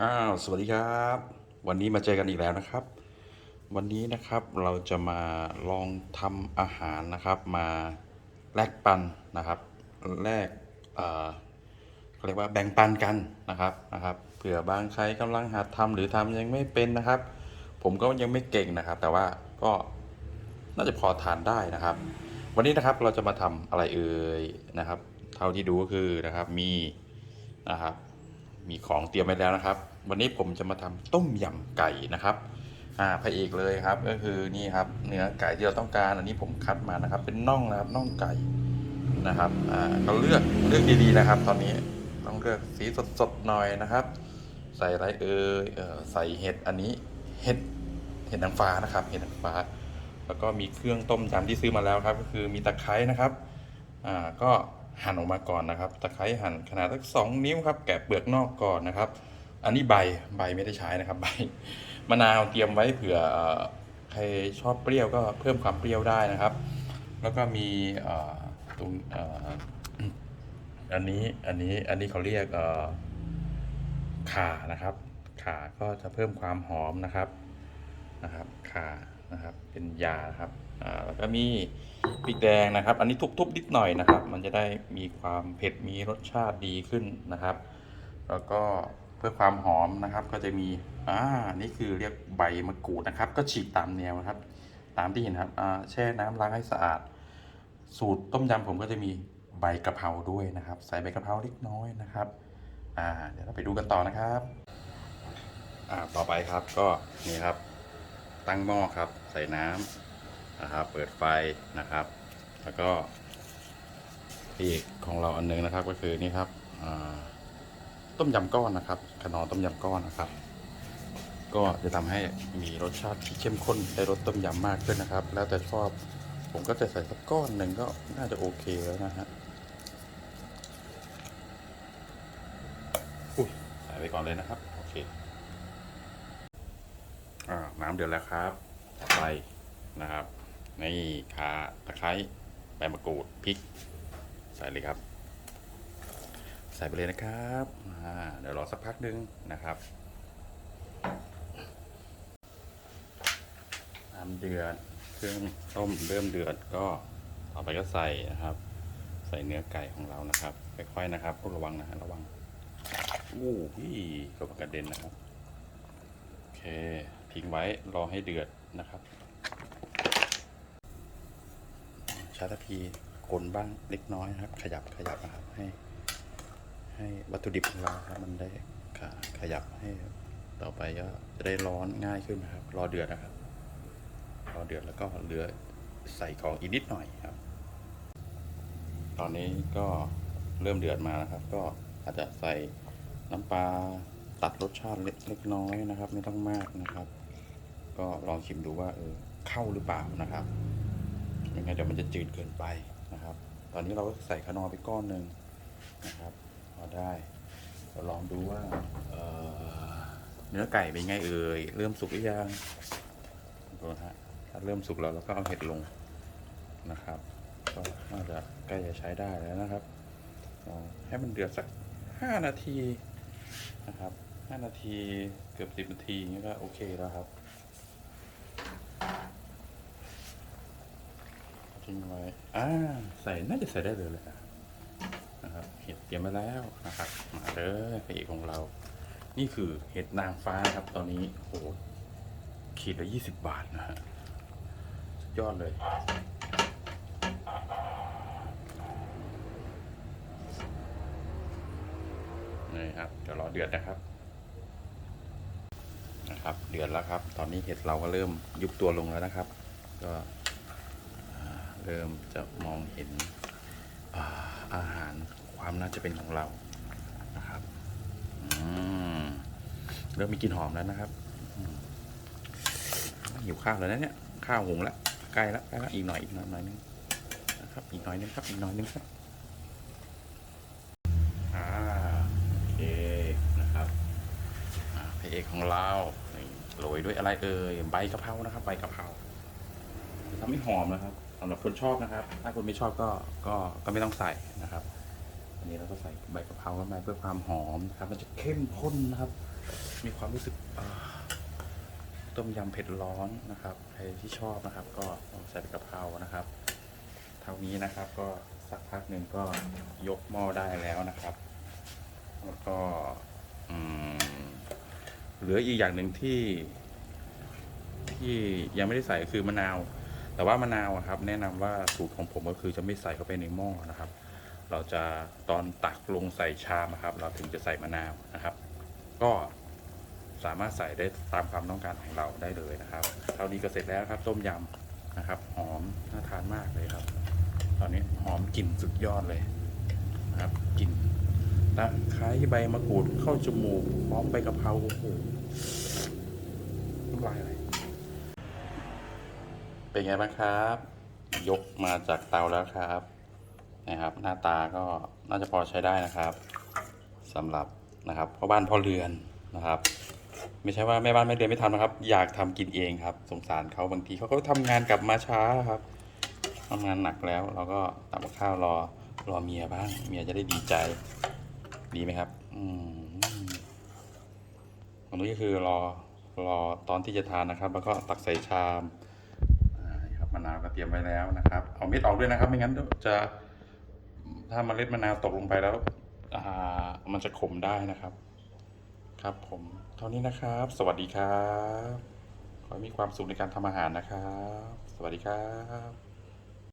อ้าว สวัสดีครับ วันนี้มาเจอกันอีกแล้วนะครับ วันนี้นะครับเราจะมาลองทำอาหารนะครับ มาแลกปันนะครับแลกเอ่อเขาเรียกว่าแบ่งปันกันนะครับนะครับเผื่อบางใครกำลังหัดทำหรือทำยังไม่เป็นนะครับ ผมก็ยังไม่เก่งนะครับ แต่ว่าก็น่าจะพอทานได้นะครับ วันนี้นะครับเราจะมาทำอะไรเอ่ยนะครับ เท่าที่ดูก็คือนะครับมีนะครับ มีของเตรียมไว้แล้วนะครับ วันนี้ผมจะมาทำต้มยำไก่นะครับอ่าพระเอกเลยครับ ก็คือนี่ครับ เนื้อไก่ที่เราต้องการ อันนี้ผมคัดมานะครับ เป็นน่องนะครับน่องไก่นะครับอ่าเราเลือกเลือกดีๆนะครับ ตอนนี้ต้องเลือกสีสดๆหน่อยนะครับ ใส่ไรเอ่ยเออใส่เห็ดอันนี้เห็ดเห็ดนางฟ้านะครับเห็ดนางฟ้า แล้วก็มีเครื่องต้มยำที่ซื้อมาแล้วครับ ก็คือมีตะไคร้นะครับอ่าก็ หั่นออกมาก่อนนะครับ ตะไคร้หั่นขนาดสักสองนิ้วครับ แกะเปลือกนอกก่อนนะครับ อันนี้ใบใบไม่ได้ใช้นะครับ ใบมะนาวเตรียมไว้เผื่อใครชอบเปรี้ยวก็เพิ่มความเปรี้ยวได้นะครับ แล้วก็มีตรงอันนี้อันนี้อันนี้เขาเรียกข่านะครับข่าก็จะเพิ่มความหอมนะครับนะครับข่านะครับ เป็นยาครับ อ่าแล้วก็มีพริกแดงนะครับ อันนี้ทุบๆนิดหน่อยนะครับ มันจะได้มีความเผ็ดมีรสชาติดีขึ้นนะครับ แล้วก็เพื่อความหอมนะครับ ก็จะมีอ่านี่คือเรียกใบมะกรูดนะครับ ก็ฉีกตามแนวนะครับ ตามที่เห็นครับอ่าแช่น้ำล้างให้สะอาด สูตรต้มยำผมก็จะมีใบกะเพราด้วยนะครับ ใส่ใบกะเพราเล็กน้อยนะครับอ่าเดี๋ยวเราไปดูกันต่อนะครับอ่าต่อไปครับก็นี่ครับ ตั้งหม้อครับ ใส่น้ำ นะครับ เปิดไฟนะครับ แล้วก็อีกของเราอันหนึงนะครับก็คือนี่ครับต้มยำก้อนนะครับขนอต้มยำก้อนนะครับ ก็จะทำให้มีรสชาติที่เข้มข้นได้รสต้มยำมากขึ้นนะครับ แล้วแต่ชอบผมก็จะใส่สักก้อนหนึ่งก็น่าจะโอเคแล้วนะฮะอุ้ยใส่ไปก่อนเลยนะครับโอเคอ่าน้ำเดือดแล้วครับใส่นะครับ นี่ขาตะไคร้ใบมะกรูดพริก ใส่เลยครับ ใส่ไปเลยนะครับเดี๋ยวรอสักพักหนึงนะครับน้ำเดือดเครื่องต้มเริ่มเดือดก็ต่อไปก็ใส่นะครับ ใส่เนื้อไก่ของเรานะครับค่อยๆนะครับระวังนะฮะระวังอู้พี่ก็กระเด็นนะครับ โอเค ทิ้งไว้รอให้เดือดนะครับ ชาตพีคนบ้างเล็กน้อยนะครับ ขยับขยับนะครับให้ ให้วัตถุดิบของเราครับ มันได้ขขยับให้ต่อไปก็จะได้ร้อนง่ายขึ้นนะครับ รอเดือดนะครับรอเดือดแล้วก็เหลือใส่ของอีกนิดหน่อยครับ ตอนนี้ก็เริ่มเดือดมานะครับ ก็อาจจะใส่น้ำปลาตัดรสชาติเล็กเล็กน้อยนะครับ ไม่ต้องมากนะครับ ก็ลองชิมดูว่าเออเข้าหรือเปล่านะครับ ไม่งั้นเดี๋ยวมันจะจืดเกินไปนะครับ ตอนนี้เราก็ใส่ขนอไปก้อนหนึ่งนะครับพอได้เราลองดูว่าเนื้อไก่เป็นไงเอ่ยเริ่มสุกหรือยังดูฮะถ้าเริ่มสุกแล้วเราก็เอาเห็ดลงนะครับ ก็น่าจะใกล้จะใช้ได้แล้วนะครับให้มันเดือดสักห้านาทีนะครับห้านาทีเกือบสิบนาทีนี้ก็โอเคแล้วครับ ทิ้งไว้อ่าใส่น่าจะใส่ได้เลยแหละนะครับเห็ดเตรียมไว้แล้วนะครับ มาเลยพระเอกของเรา นี่คือเห็ดนางฟ้าครับ ตอนนี้โหขีดละยี่สิบบาทนะฮะสุดยอดเลยนี่ครับเดี๋ยวรอเดือดนะครับนะครับ เดือดแล้วครับ ตอนนี้เห็ดเราก็เริ่มยุบตัวลงแล้วนะครับ ก็ เริ่มจะมองเห็นอาอาหารความน่าจะเป็นของเรานะครับเริ่มมีกลิ่นหอมแล้วนะครับหิวข้าวแล้วนะเนี่ยข้าวหุงแล้วใกล้แล้วใกล้แล้วอีกหน่อยอีกหน่อยหน่อยนึงนะครับอีกหน่อยนึงครับอีกหน่อยนึงครับอ่าโอเคนะครับอ่าพระเอกของเราโรยด้วยอะไรเอ่ยใบกะเพรานะครับ ใบกะเพราทำให้หอมนะครับ สำหรับคนชอบนะครับ ถ้าคนไม่ชอบก็ก็ก็ไม่ต้องใส่นะครับ อันนี้เราก็ใส่ใบกะเพราเข้าไปเพื่อความหอมนะครับ มันจะเข้มข้นนะครับ มีความรู้สึกต้มยำเผ็ดร้อนนะครับ ใครที่ชอบนะครับ ก็ลองใส่กะเพรานะครับ เท่านี้นะครับก็สักพักหนึ่งก็ยกหม้อได้แล้วนะครับแล้วก็เหลืออีกอย่างหนึ่งที่ ที่ยังไม่ได้ใส่คือมะนาว แต่ว่ามะนาวครับ แนะนำว่าสูตรของผมก็คือจะไม่ใส่เข้าไปในหม้อนะครับ เราจะตอนตักลงใส่ชามครับ เราถึงจะใส่มะนาวนะครับ ก็สามารถใส่ได้ตามความต้องการของเราได้เลยนะครับเท่านี้ก็เสร็จแล้วครับ ต้มยำนะครับ หอมน่าทานมากเลยครับ ตอนนี้หอมกลิ่นสุดยอดเลยนะครับกลิ่นตะไคร้ใบมะกรูดเข้าจมูกพร้อมใบกะเพราโอ้โหน้ำลายอะไร เป็นไงบ้างครับ ยกมาจากเตาแล้วครับนะครับ หน้าตาก็น่าจะพอใช้ได้นะครับสำหรับนะครับพ่อบ้านพ่อเรือนนะครับ ไม่ใช่ว่าแม่บ้านแม่เรือนไม่ทำนะครับ อยากทำกินเองครับ สงสารเขาบางทีเขาก็ทำงานกลับมาช้าครับทำงานหนักแล้วเราก็ตักข้าวรอรอเมียบ้าง เมียจะได้ดีใจดีไหมครับ อืมอันนี้ก็คือรอรอตอนที่จะทานนะครับ แล้วก็ตักใส่ชาม อ่านี่ครับมะนาวก็ เตรียมไว้แล้วนะครับ เอาเม็ดออกด้วยนะครับ ไม่งั้นจะถ้าเมล็ดมะนาวตกลงไปแล้วมันจะขมได้นะครับ ครับผมเท่านี้นะครับ สวัสดีครับ ขอให้มีความสุขในการทำอาหารนะครับ สวัสดีครับ